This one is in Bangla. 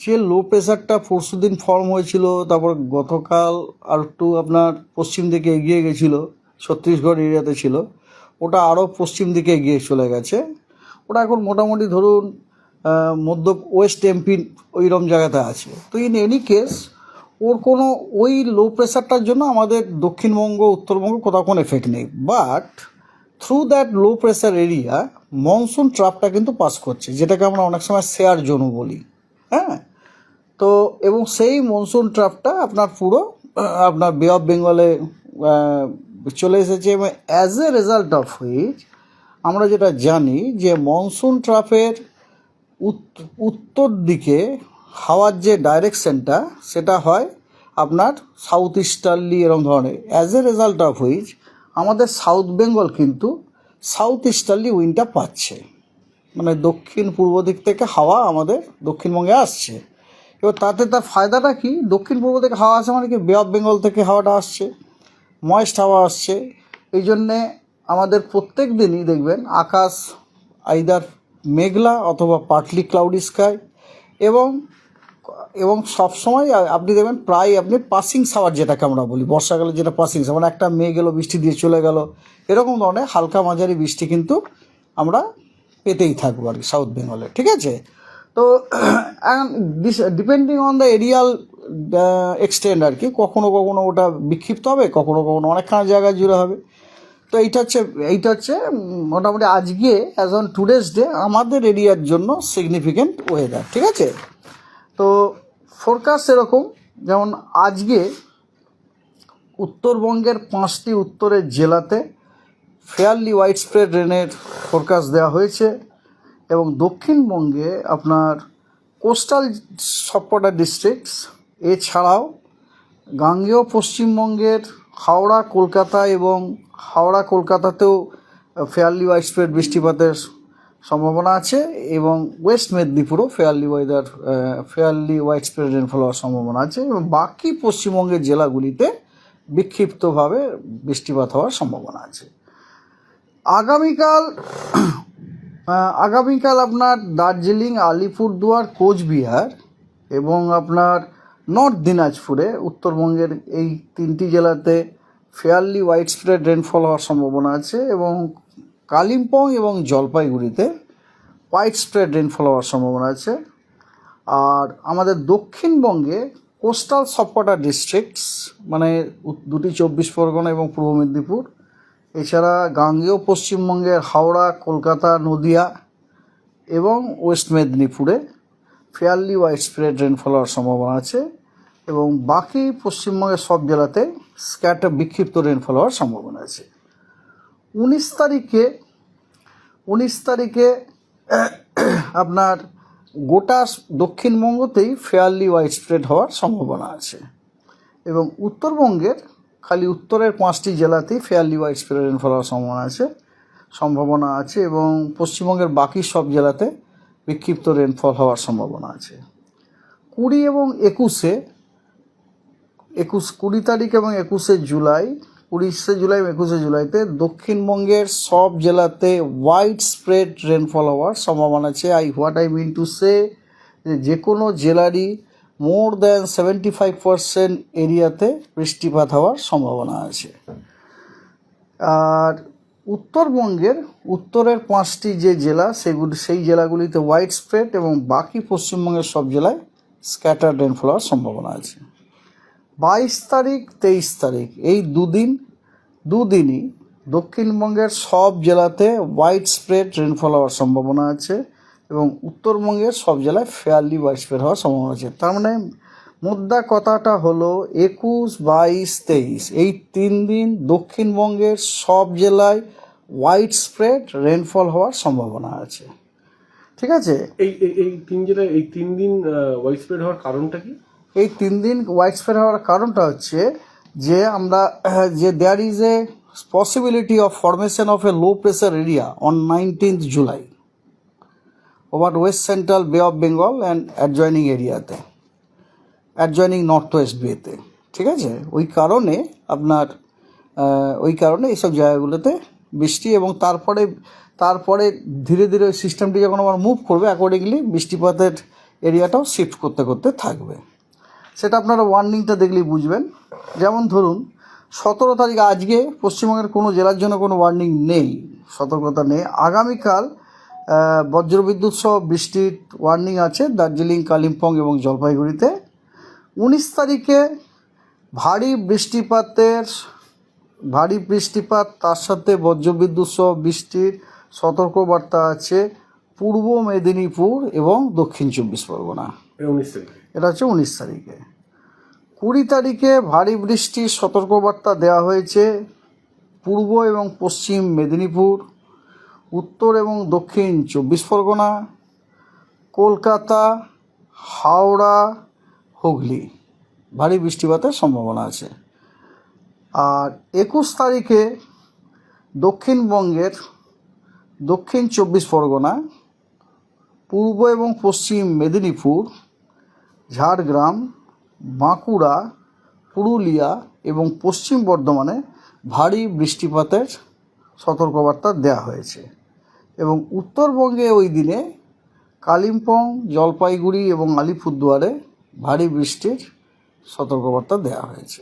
সে লো প্রেশারটা পরশু দিন ফর্ম হয়েছিল, তারপর গতকাল আর একটু আপনার পশ্চিম দিকে এগিয়ে গেছিল, ছত্তিশগড় এরিয়াতে ছিল। ওটা আরও পশ্চিম দিকে এগিয়ে চলে গেছে। ওটা এখন মোটামুটি ধরুন মধ্য ওয়েস্ট এমপি ওইরকম জায়গাতে আছে। তো ইন এনি কেস ওর কোনো ওই লো প্রেশারটার জন্য আমাদের দক্ষিণবঙ্গ, উত্তরবঙ্গ কোথাও কোনো এফেক্ট নেই। But through that low pressure area monsoon ট্রাপটা কিন্তু পাস করছে, যেটাকে আমরা অনেক সময় শেয়ার জোনও বলি। হ্যাঁ? তো, এবং সেই মনসুন ট্রাফটা আপনার পুরো আপনার বে অফ বেঙ্গলে চলে এসেছে। এবং as a result of which আমরা যেটা জানি যে মনসুন ট্রাফের উত্তর দিকে হাওয়ার যে ডাইরেকশনটা সেটা হয় আপনার সাউথ ইস্টার্লি এরকম ধরনের। As a result of which আমাদের সাউথ বেঙ্গল কিন্তু সাউথ ইস্টার্লি উইন্ডটা পাচ্ছে। মানে দক্ষিণ পূর্ব দিক থেকে হাওয়া আমাদের দক্ষিণবঙ্গে আসছে। এবার তাতে তার ফায়দাটা কি? দক্ষিণ পূর্ব থেকে হাওয়া আসছে মানে কি? বে অফ বেঙ্গল থেকে হাওয়াটা আসছে ময়েস্ট হাওয়া আসছে। এই জন্যে আমাদের প্রত্যেক দিনই দেখবেন আকাশ আইদার মেঘলা অথবা পার্টলি ক্লাউডি স্কাই এবং এবং সবসময় আপনি দেখবেন প্রায় আপনি পাসিং সাওয়ার যেটাকে আমরা বলি, বর্ষাকালে যেটা পাসিং সাওয়ার মানে একটা মেয়ে গেলো বৃষ্টি দিয়ে চলে গেল, এরকম ধরনের হালকা মাঝারি বৃষ্টি কিন্তু আমরা পেতেই থাকব আর কি সাউথ বেঙ্গলে ঠিক আছে? তো depending on the areal extend আর কি, কখনো কখনো ওটা বিক্ষিপ্ত হবে, কখনো কখনো অনেকখানি জায়গায় জুড়ে হবে। তো এইটা হচ্ছে এইটা হচ্ছে মোটামুটি আজকে অ্যাজ অন টুডেস ডে আমাদের এরিয়ার জন্য সিগনিফিকেন্ট ওয়েদার ঠিক আছে? তো ফোরকাস্ট এরকম, যেমন আজকে উত্তরবঙ্গের পাঁচটি উত্তরের জেলাতে ফেয়ারলি হোয়াইট স্প্রেড রেনের ফোরকাস্ট দেওয়া হয়েছে। এবং দক্ষিণবঙ্গে আপনার কোস্টাল সবকটা ডিস্ট্রিক্টস এছাড়াও গাঙ্গেয় পশ্চিমবঙ্গের হাওড়া, কলকাতা এবং হাওড়া, কলকাতাতেও ফেয়ারলি স্প্রেড বৃষ্টিপাতের সম্ভাবনা আছে এবং west মেদিনীপুরও fairly weather fairly wide spread rainfall হওয়ার সম্ভাবনা আছে এবং বাকি পশ্চিমবঙ্গের জেলাগুলিতে বিক্ষিপ্তভাবে বৃষ্টিপাত হওয়ার সম্ভাবনা আছে। আগামীকাল আগামীকাল আপনার দার্জিলিং, আলিপুরদুয়ার, কোচবিহার এবং আপনার নর্থ দিনাজপুরে, উত্তরবঙ্গের এই তিনটি জেলাতে ফেয়ারলি হোয়াইট স্প্রেড রেনফল হওয়ার সম্ভাবনা আছে এবং কালিম্পং এবং জলপাইগুড়িতে হোয়াইট স্প্রেড রেনফল হওয়ার সম্ভাবনা আছে। আর আমাদের দক্ষিণবঙ্গে কোস্টাল সবকটা ডিস্ট্রিক্টস মানে দুটি চব্বিশ পরগনা এবং পূর্ব মেদিনীপুর এছাড়া গাঙ্গেয় পশ্চিমবঙ্গের হাওড়া, কলকাতা, নদিয়া এবং ওয়েস্ট মেদিনীপুরে ফেয়ারলি ওয়াইড স্প্রেড রেনফল হওয়ার সম্ভাবনা আছে এবং বাকি পশ্চিমবঙ্গের সব জেলাতে স্ক্যাটার বিক্ষিপ্ত রেনফল হওয়ার সম্ভাবনা আছে। উনিশ তারিখে উনিশ তারিখে আপনার গোটা দক্ষিণবঙ্গতেই ফেয়ারলি ওয়াইড স্প্রেড হওয়ার সম্ভাবনা আছে এবং উত্তরবঙ্গের খালি উত্তরের পাঁচটি জেলাতেই ফেয়ারলি হোয়াইট স্প্রেড রেনফল হওয়ার সম্ভাবনা আছে সম্ভাবনা আছে এবং পশ্চিমবঙ্গের বাকি সব জেলাতে বিক্ষিপ্ত রেনফল হওয়ার সম্ভাবনা আছে। কুড়ি এবং একুশে, একুশ, কুড়ি তারিখ এবং একুশে জুলাই, উনিশে জুলাই এবং একুশে জুলাইতে দক্ষিণবঙ্গের সব জেলাতে হোয়াইট স্প্রেড রেনফল হওয়ার সম্ভাবনা আছে। I what I mean to say যে কোনো জেলারই more than seventy five percent এরিয়াতে বৃষ্টিপাত হওয়ার সম্ভাবনা আছে। আর উত্তরবঙ্গের উত্তরের পাঁচটি যে জেলা, সেগুলি, সেই জেলাগুলিতে হোয়াইট স্প্রেড এবং বাকি পশ্চিমবঙ্গের সব জেলায় স্ক্যাটার রেনফল হওয়ার সম্ভাবনা আছে। বাইশ তারিখ, তেইশ তারিখ, এই দুদিন, দুদিনই দক্ষিণবঙ্গের সব জেলাতে হোয়াইট স্প্রেড রেনফল হওয়ার সম্ভাবনা আছে। এবং উত্তরবঙ্গের সব জেলায় ফেয়ারলি হোয়াইট স্প্রেড হওয়ার সম্ভাবনা আছে। তার মানে মুদ্রা কথাটা হলো একুশ বাইশ তেইশ। এই তিন দিন দক্ষিণবঙ্গের সব জেলায় হোয়াইট স্প্রেড রেনফল হওয়ার সম্ভাবনা আছে। ঠিক আছে? এই এই- তিন জেলায় এই তিন দিন ওয়াইড স্প্রেড হওয়ার কারণটা কি? এই তিন দিন হোয়াইট স্প্রেড হওয়ার কারণটা হচ্ছে যে আমরা যে there is a possibility of formation of a low pressure area on nineteenth July over west central Bay of Bengal and adjoining এরিয়াতে অ্যাডজয়নিং নর্থ ওয়েস্ট বেতে ঠিক আছে? ওই কারণে আপনার ওই কারণে এইসব জায়গাগুলোতে বৃষ্টি এবং তারপরে তারপরে ধীরে ধীরে ওই সিস্টেমটি যখন আমার মুভ করবে অ্যাকর্ডিংলি বৃষ্টিপাতের এরিয়াটাও শিফট করতে করতে থাকবে। সেটা আপনারা ওয়ার্নিংটা দেখলেই বুঝবেন। যেমন ধরুন, সতেরো তারিখ আজকে পশ্চিমবঙ্গের কোনো জেলার জন্য কোনো ওয়ার্নিং নেই, সতর্কতা নেই। আগামীকাল বজ্রবিদ্যুৎ সহ বৃষ্টির ওয়ার্নিং আছে দার্জিলিং কালিম্পং এবং জলপাইগুড়িতে। উনিশ তারিখে ভারী বৃষ্টিপাতের ভারী বৃষ্টিপাত তার সাথে বজ্রবিদ্যুৎ সহ বৃষ্টির সতর্কবার্তা আছে পূর্ব মেদিনীপুর এবং দক্ষিণ চব্বিশ পরগনা। এটা উনিশ তারিখে? এটা হচ্ছে উনিশ তারিখে। কুড়ি তারিখে ভারী বৃষ্টির সতর্কবার্তা দেওয়া হয়েছে পূর্ব এবং পশ্চিম মেদিনীপুর। উত্তর এবং দক্ষিণ চব্বিশ পরগনা, কলকাতা, হাওড়া, হুগলি। ভারী বৃষ্টিপাতের সম্ভাবনা আছে। আর একুশ তারিখে দক্ষিণবঙ্গের দক্ষিণ চব্বিশ পরগনা, পূর্ব এবং পশ্চিম মেদিনীপুর, ঝাড়গ্রাম, বাঁকুড়া, পুরুলিয়া এবং পশ্চিম বর্ধমানে ভারী বৃষ্টিপাতের সতর্কবার্তা দেওয়া হয়েছে। এবং উত্তরবঙ্গে ওই দিনে কালিম্পং জলপাইগুড়ি এবং আলিপুরদুয়ারে ভারী বৃষ্টির সতর্কবার্তা দেওয়া হয়েছে।